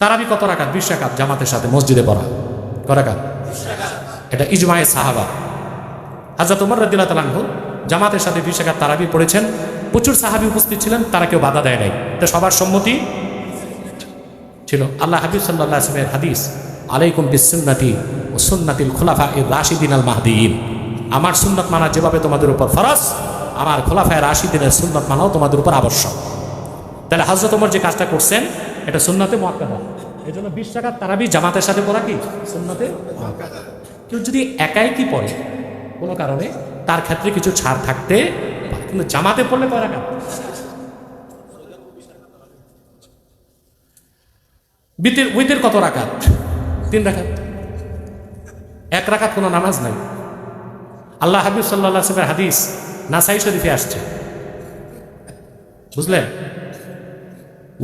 তারাবি কত রাকাত? বিশ রাকাত জামাতের সাথে, মসজিদে পড়া। ক রাকাত? এটা ইজমায়ে সাহাবা। হাজরত উমর রদিল্লা তালানহু জামাতের সাথে বিশ রাকাত তারাবি পড়েছেন। প্রচুর সাহাবি উপস্থিত ছিলেন, তারা কেউ বাধা দেয় নাই। এটা সবার সম্মতি? ছিল। আল্লাহ হাবিব সাল্লাহ আসলামের হাদিস, আলাইকুম বিসুন্নাতি ও সুন্নাতিল খোলাফা এর রাশিদিন আল মাহদিন আমার সুন্নত মানা যেভাবে তোমাদের উপর ফরজ, আমার খোলাফায় রাশিদিনের সুন্নত মানাও তোমাদের উপর আবশ্যক। তাহলে হজরত ওমর যে কাজটা করছেন এটা সুন্নতে মোয়াক্কাদা এই জন্য বিশ টাকা তারাবি জামাতের সাথে পড়া কি? সুন্নতে। কেউ যদি একাই কি পড়ে, কোনো কারণে তার ক্ষেত্রে কিছু ছাড় থাকতে কিন্তু জামাতে পড়লে কয় রাখা বিতের, উইতের কত রাখাত তিন রাখাত এক রাকাত কোনো নামাজ নাই। আল্লাহ হাবিব সাল্লাহ সাল্লামের হাদিস নাসাই শরীফে আসছে। বুঝলেন?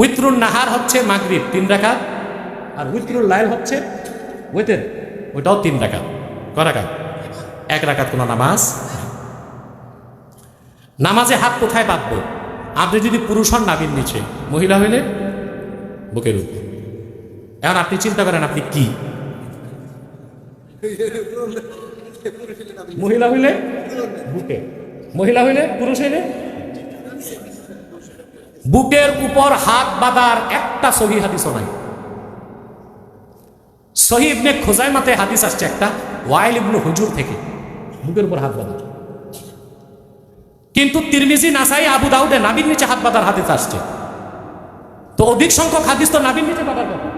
উইত্রুল নাহার হচ্ছে মাগরিব, তিন রাকাত। আর উইত্রুল লাইল হচ্ছে উইতের ওইটাও তিন রাকাত। ক রাকাত? এক রাকাত কোনো নামাজ? নামাজে হাত কোথায় বাঁধবো? আপনি যদি পুরুষ হন নাবির নিচে, মহিলা হইলে বুকের উপর। এখন আপনি চিন্তা করেন, আপনি কি? মহিলা হইলে বুকে, মহিলা হইলে পুরুষ হইলে বুকের উপর হাত বাঁধার একটা সহি হাদিসও নাই। সহি ইবনে খোজাই মাতে হাদিস আসছে একটা, ওয়াইল ইবনু হুজুর থেকে। বুকের উপর হাত বাঁধার। কিন্তু তিরমিজি, নাসাই, আবু দাউদে নাবির নিচে হাত বাঁধার হাদিস আসছে। তো অধিক সংখ্যক হাদিস তো নাবির নিচে বাঁধার কথা।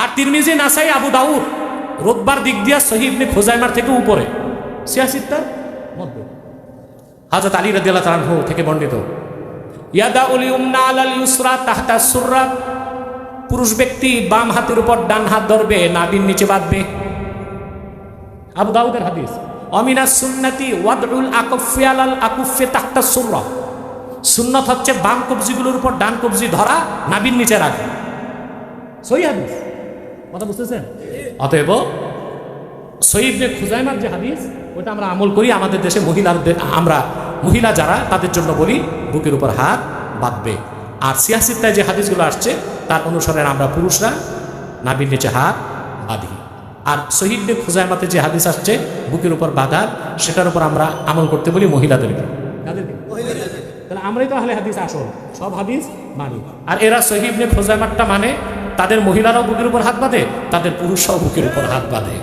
আর তিরমিজি, নাসাই, আবু দাউদ রোববার দিক দিয়া সহি ইবনে খোজাইমার থেকে উপরে। সিয়াসিত্তার মধ্যে। হাজরত আলী রাদিয়াল্লাহু তাআলা থেকে বর্ণিত। ইয়াদা আলাল পুরুষ ব্যক্তি বাম হাতের উপর ডান হাত ধরবে, নাবির নিচে বাঁধবে। আবু দাউদের হাদিস, অমিনা সুন্নাতি ওয়াদউল আকুফি আলাল আকুফে তাহতা সুররা। সুন্নত হচ্ছে বাম কবজিগুলোর উপর ডান কবজি ধরা, নাবির নিচে রাখা। সহি হাদিস? কথা বুঝতেছেন? অতএব সহিবনে খুজাইমার যে হাদিস, ওটা আমরা আমল করি আমাদের দেশে মহিলাদের, আমরা মহিলা যারা তাদের জন্য বলি বুকের উপর হাত বাঁধবে। আর সিয়াসিত্তায় যে হাদিসগুলো আসছে তার অনুসারে আমরা পুরুষরা নাবির নিচে হাত বাঁধি। আর শহীদনে খুজাইমাতে যে হাদিস আসছে বুকের উপর বাঁধা সেটার উপর আমরা আমল করতে বলি মহিলাদেরকে? তাহলে আমরাই তো আহলে হাদিস আসল সব হাদিস মানি। আর এরা সহিবনে খোজামারটা মানে তাদের মহিলারাও বুকের উপর হাত বাঁধে তাদের পুরুষরাও বুকের উপর হাত বাঁধে।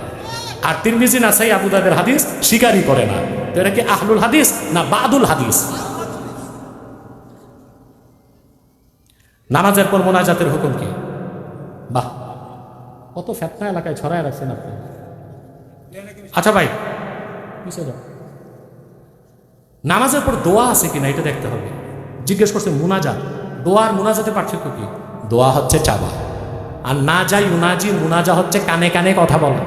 আর তিরমিজি নাসাই আবুদাদের হাদিস স্বীকারই করে না। তো এটা কি আহলুল হাদিস না বাদুল হাদিস? নামাজের পর মোনাজাতের হুকুম কি? বাহ, কত ফেতনা এলাকায় ছড়ায় রাখছেন আপনি। আচ্ছা ভাই নামাজের পর দোয়া আছে কিনা এটা দেখতে হবে। জিজ্ঞেস করছে মুনাজাত, দোয়া আর মুনাজাতের পার্থক্য কি? দোয়া হচ্ছে চাবা আর না যাই উনাজি মুনাজা হচ্ছে কানে কানে কথা বলা।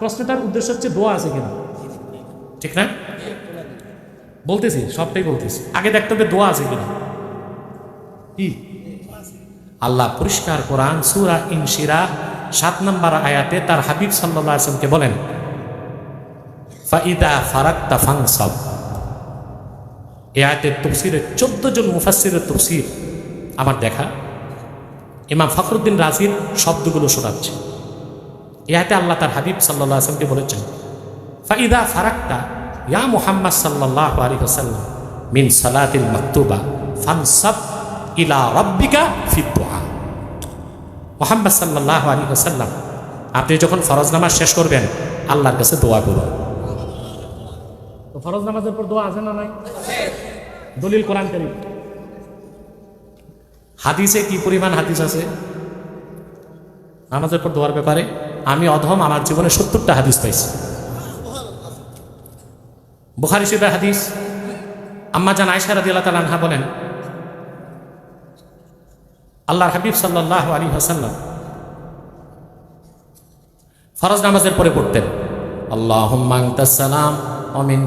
প্রশ্নটার উদ্দেশ্য হচ্ছে দোয়া আছে কিনা? ঠিক না? বলতেছি, সবটাই বলতেছি। আগে দেখতে হবে দোয়া আছে কিনা। কি? আল্লাহ পরিষ্কার কোরআন, সুরা ইনশিরা, সাত নম্বর আয়াতে তার হাবিব সাল্লাহ আসলামকে বলেন, ফাইদা ফারাক্তা ফাংসব এ আয়াতের তফসিরের চোদ্দ জন মুফাসিরের তফসির আমার দেখা। ইমাম ফখরুদ্দিন রাজির শব্দগুলো শোনাচ্ছে। আয়াতে আল্লাহ তার হাবিব সাল্লাহ আসলামকে বলেছেন ফাইদা ফারাক্তা ইয়া মুহাম্মদ সাল্লাহ আলী হাসাল্লাম মিন সালাতিল মাকতুবা ফানসাব ইলা রব্বিকা ফিদ্দোয়া মোহাম্মদ সাল্লাহ আলী হাসাল্লাম আপনি যখন ফরজ নামাজ শেষ করবেন আল্লাহর কাছে দোয়া করুন। তো ফরজ নামাজের পর দোয়া আছে না নাই? দলিল কোরআন করিম। হাদিসে কি পরিমাণ হাদিস আছে? নামাজের পর দোয়ার ব্যাপারে? আমি অধম, আমার জীবনে সত্তরটা হাদিস পাইছি। বুখারি শিবের হাদিস। আম্মা জান আয়সার রাজি আল্লাহ তালানহা বলেন, আল্লাহর হাবিব সাল্লাহ আলী হাসাল্লাম ফরজ নামাজের পরে পড়তেন আল্লাহ অমিন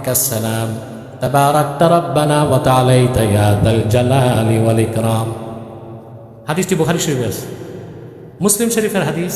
হাদিসটি বুখারি শরীফ আছে। মুসলিম শরীফের হাদিস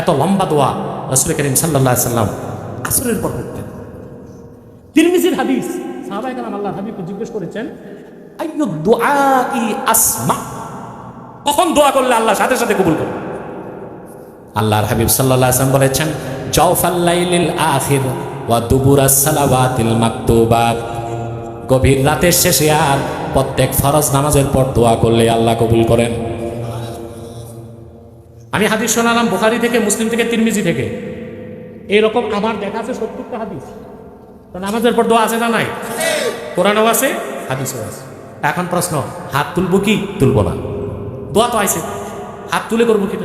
এত লম্বা দোয়া রাসূল করিম আলাইহি সাল্লাম আসরের পর পড়তেন। তিরমিজির হাদিস, সাহাবায়ে কেরাম আল্লাহর হাবিবকে জিজ্ঞেস করেছেন আসমা? কখন দোয়া করলে আল্লাহ সাথে সাথে কবুল করে আল্লাহর হাবিব আলাইহি বলেছেন ওয়া গভীর রাতের শেষে আর প্রত্যেক ফরজ নামাজের পর দোয়া করলে আল্লাহ কবুল করেন। আমি হাদিস শোনালাম বুখারি থেকে, মুসলিম থেকে, তিরমিজি থেকে। এরকম আমার দেখা আছে সত্তরটা হাদিস। তো নামাজের পর দোয়া আছে না নাই? কোরআনও আছে, হাদিসও আছে। এখন প্রশ্ন, হাত তুলবো কি? তুলবো না। দোয়া তো আইছে। হাত তুলে করব কি?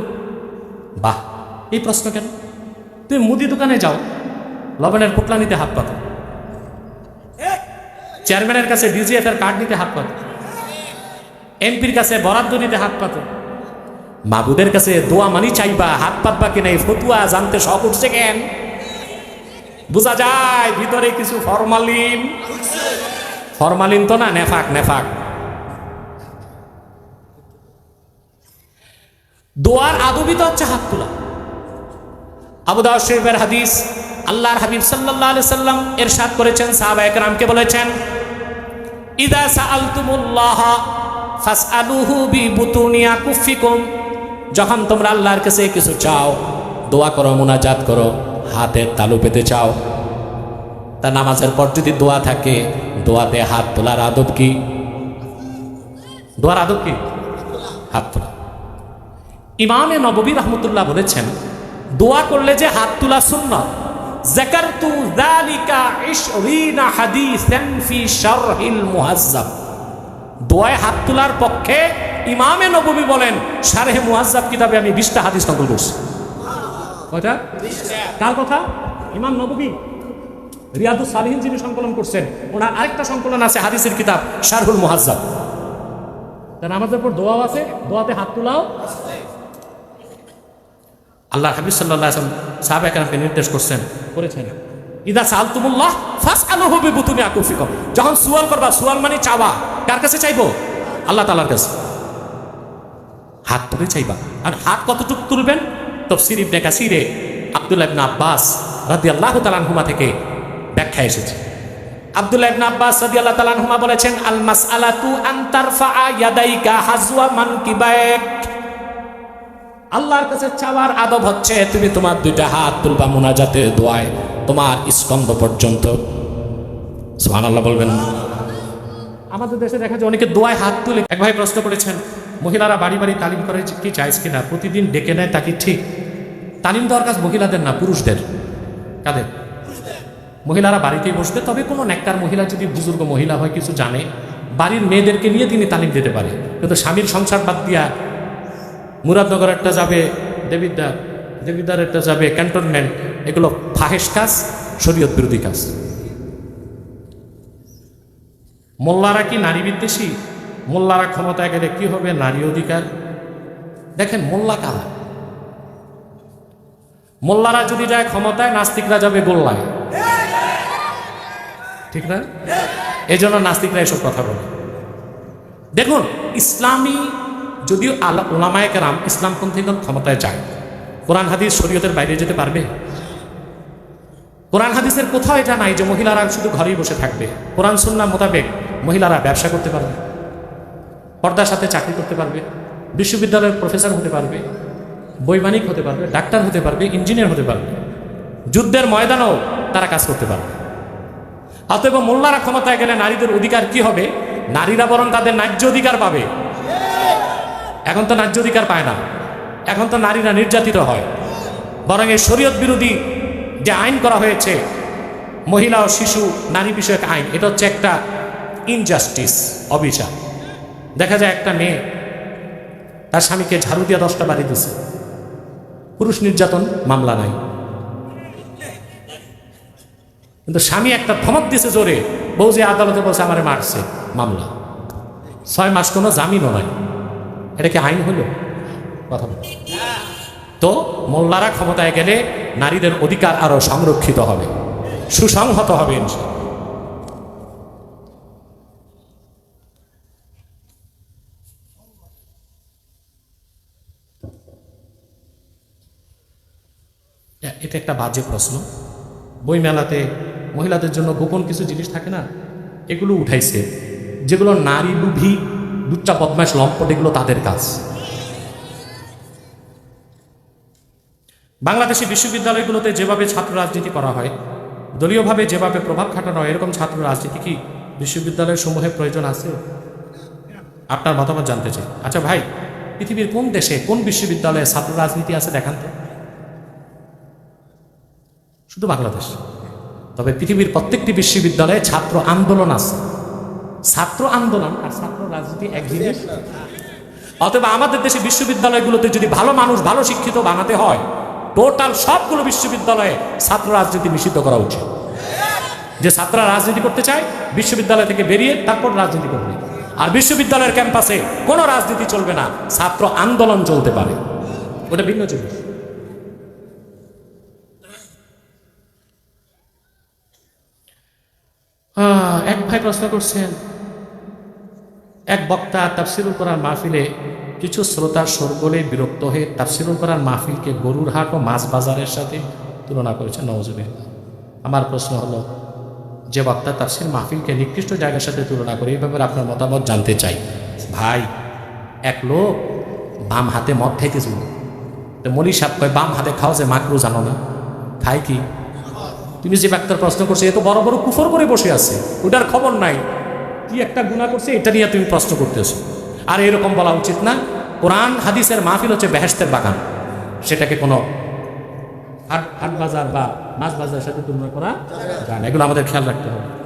বাহ, এই প্রশ্ন কেন? তুমি মুদি দোকানে যাও, লবণের পোটলা নিতে হাত পাতো। চেয়ারম্যানের কাছে ডিজিএফ এর কার্ড নিতে হাত পাতো। এমপির কাছে বরাদ্দ নিতে হাত পাতো। মাবুদের কাছে দোয়া মানি চাইবা, হাত পাতবা কিনা এই ফতুয়া জানতে শখ উঠছে কেন? বোঝা যায় ভিতরে কিছু ফরমালিন? ফরমালিন তো না, নেফাক নেফাক। দোয়ার আদবিত হচ্ছে হাত তোলা। আবু দাউদ শরীফের হাদিস, আল্লাহর হাবিব সাল্লাল্লাহু আলাইহি সাল্লাম ইরশাদ করেছেন, সাহাবা একরামকে বলেছেন, ইদা সাআলতুমুল্লাহ ফাসআলুহু বিবুতুনি আকুফিকুম যখন তোমরা আল্লাহর কাছে কিছু চাও, দোয়া করো, মোনাজাত করো, হাতে তালু পেতে চাও, তা নামাজের পর যদি দোয়া থাকে, দোয়াতে হাত তোলার আদব কি? দোয়ার আদব কি? হাত তোলা। ইমামে নববী রহমতুল্লাহ বলেছেন, দোয়া করলে যে হাত তোলা সুন্নাত, যাকারতু যালিকা 20 হাদিসান ফি শারহিল মুহাজ্জাব। দোয়ায় হাত তোলার পক্ষে ইমামে নববী বলেন শারহে মুহাজ্জাব কিতাবে আমি 20টা হাদিস নকল করছি। কয়টা? কার কথা? ইমাম নববী। রিয়াদুস সালিহিন যিনি সংকলন করছেন, ওনার আরেকটা সংকলন আছে, হাদিসের কিতাব শারহুল মুহাজ্জাব তার আমাদের পর দোয়াও আছে, দোয়াতে হাত তোলাও। আল্লাহ হাবিব সাল্লাহ আসলাম সাহাব একরামকে নির্দেশ করছেন, করেছেন। ইদা সালতুমুল্লাহ ফাস আলো হবে বুতুনি আকুফিকম। যখন সুয়াল করবা, সুয়াল মানে চাওয়া। কার কাছে চাইব? আল্লাহ তালার কাছে। হাত তুলে চাইবা। আর হাত কতটুকু তুলবেন? তফসির ইবনে কাসিরে আব্দুল্লাহ ইবনে আব্বাস রাদিয়াল্লাহু তাআলা আনহুমা থেকে ব্যাখ্যা এসেছে। আব্দুল্লাহ ইবনে আব্বাস রাদিয়াল্লাহু তাআলা আনহুমা বলেছেন, আল মাসআলাতু আন তারফা ইয়াদাইকা হাজওয়া মানকিবাইক। আল্লাহর কাছে চাওয়ার আদব হচ্ছে, তুমি তোমার দুইটা হাত তুলবা মুনাজাতে, দোয়ায়, তোমার স্কন্ধ পর্যন্ত। সুবহানাল্লাহ বলবেন। আমাদের দেশে দেখা যায় অনেকে দোয়ায় হাত তুলে এক ভাই প্রশ্ন করেছেন, মহিলারা বাড়ি বাড়ি তালিম করে কি চাইছ কিনা, প্রতিদিন ডেকে নেয় তাকে ঠিক? তালিম দেওয়ার কাজ মহিলাদের না, পুরুষদের? কাদের? মহিলারা বাড়িতেই বসবে, তবে কোনো নেককার মহিলা যদি বুজুর্গ মহিলা হয়, কিছু জানে, বাড়ির মেয়েদেরকে নিয়ে তিনি তালিম দিতে পারে। কিন্তু স্বামীর সংসার বাদ দিয়া মুরাদনগর একটা যাবে দেবিদ্দার দেবিদ্দার একটা যাবে, ক্যান্টনমেন্ট, এগুলো ফাহেস কাজ, শরীয়ত বিরোধী কাজ। মোল্লারা কি নারী বিদ্বেষী? মোল্লারা ক্ষমতায় গেলে কি হবে? নারী অধিকার। দেখেন, মোল্লা কারা? মোল্লারা যদি যায় ক্ষমতায়, নাস্তিকরা যাবে গোল্লায়। ঠিক না? এই জন্য নাস্তিকরা এসব কথা বলে। দেখুন, ইসলামী যদিও আল্লাহ ওলামায় কেরাম ইসলামপন্থীগণ ক্ষমতায় যায়। কোরআন হাদিস শরীয়তের বাইরে যেতে পারবে? কোরআন হাদিসের কোথাও এটা নাই যে মহিলারা শুধু ঘরেই বসে থাকবে। কোরআন সুন্না মোতাবেক মহিলারা ব্যবসা করতে পারবে, পর্দার সাথে চাকরি করতে পারবে, বিশ্ববিদ্যালয়ের প্রফেসর হতে পারবে, বৈমানিক হতে পারবে, ডাক্তার হতে পারবে, ইঞ্জিনিয়ার হতে পারবে। যুদ্ধের ময়দানেও তারা কাজ করতে পারবে। অতএব মোল্লারা ক্ষমতায় গেলে নারীদের অধিকার কি হবে? নারীরা বরং তাদের ন্যায্য অধিকার পাবে। এখন তো ন্যায্য অধিকার পায় না। এখন তো নারীরা নির্যাতিত হয়। বরং এই শরীয়ত বিরোধী যে আইন করা হয়েছে, মহিলা ও শিশু নারী বিষয়ক আইন, এটা হচ্ছে একটা ইনজাস্টিস অবিচার দেখা যায় একটা মেয়ে, তার স্বামীকে ঝাড়ু দিয়ে দশটা বাড়ি দিছে। পুরুষ নির্যাতন মামলা নাই। কিন্তু স্বামী একটা ধমক দিছে জোরে, বউ যে আদালতে বলছে, আমার মারছে, মামলা। ছয় মাস কোনো জামিনও নাই। এটা কি আইন হলো? কথা তো মোল্লারা ক্ষমতায় গেলে নারীদের অধিকার আরও সংরক্ষিত হবে, সুসংহত হবে। এটা একটা বাজে প্রশ্ন। বইমেলাতে মহিলাদের জন্য গোপন কিছু জিনিস থাকে না, এগুলো উঠাইছে, যেগুলো নারী লুভি দুটা বদমাস লম্পট, এগুলো তাদের কাজ। বাংলাদেশি বিশ্ববিদ্যালয়গুলোতে যেভাবে ছাত্র রাজনীতি করা হয়, দলীয়ভাবে যেভাবে প্রভাব খাটানো হয়, এরকম ছাত্র রাজনীতি কি বিশ্ববিদ্যালয় সমূহের প্রয়োজন আছে? আপনার মতামত জানতে চাই। আচ্ছা ভাই, পৃথিবীর কোন দেশে কোন বিশ্ববিদ্যালয়ে ছাত্র রাজনীতি আছে দেখান তো। শুধু বাংলাদেশ। তবে পৃথিবীর প্রত্যেকটি বিশ্ববিদ্যালয়ে ছাত্র আন্দোলন আছে। ছাত্র আন্দোলন আর ছাত্র রাজনীতি এক জিনিস। অথবা আমাদের দেশে বিশ্ববিদ্যালয়গুলোতে যদি ভালো মানুষ ভালো শিক্ষিত বানাতে হয় টোটাল সবগুলো বিশ্ববিদ্যালয়ে ছাত্র রাজনীতি নিষিদ্ধ করা উচিত। যে ছাত্ররা রাজনীতি করতে চায় বিশ্ববিদ্যালয় থেকে বেরিয়ে তারপর রাজনীতি করবে। আর বিশ্ববিদ্যালয়ের ক্যাম্পাসে কোনো রাজনীতি চলবে না ছাত্র আন্দোলন চলতে পারে। ওটা ভিন্ন জিনিস। এক ভাই প্রশ্ন করছেন এক বক্তা তাফসিরুল করার মাহফিলে কিছু শ্রোতার সরগোলে বিরক্ত হয়ে তাফসিরুল করার মাহফিলকে গরুর হাট ও মাছ বাজারের সাথে তুলনা করেছে নওয়াজুবিন আমার প্রশ্ন হলো, যে বক্তা তাফসির মাহফিলকে নিকৃষ্ট জায়গার সাথে তুলনা করে এই ব্যাপারে আপনার মতামত জানতে চাই। ভাই, এক লোক বাম হাতে মদ খাইতেছিল তো মলি সাপ কয়, বাম হাতে খাও যে মাকরু জানো না। খাই কি? তুমি যে ডাক্তার প্রশ্ন করছ, এ তো বড় বড় কুফর করে বসে আছে। ওটার খবর নাই। কি একটা গুণা করছে, এটা নিয়ে তুমি প্রশ্ন করতেছো। আর এরকম বলা উচিত না, কোরআন, হাদিসের মাহফিল হচ্ছে বেহেস্তের বাগান। সেটাকে কোনো হাট হাট বাজার বা মাছ বাজারের সাথে তুলনা করা যায় না। এগুলো আমাদের খেয়াল রাখতে হবে।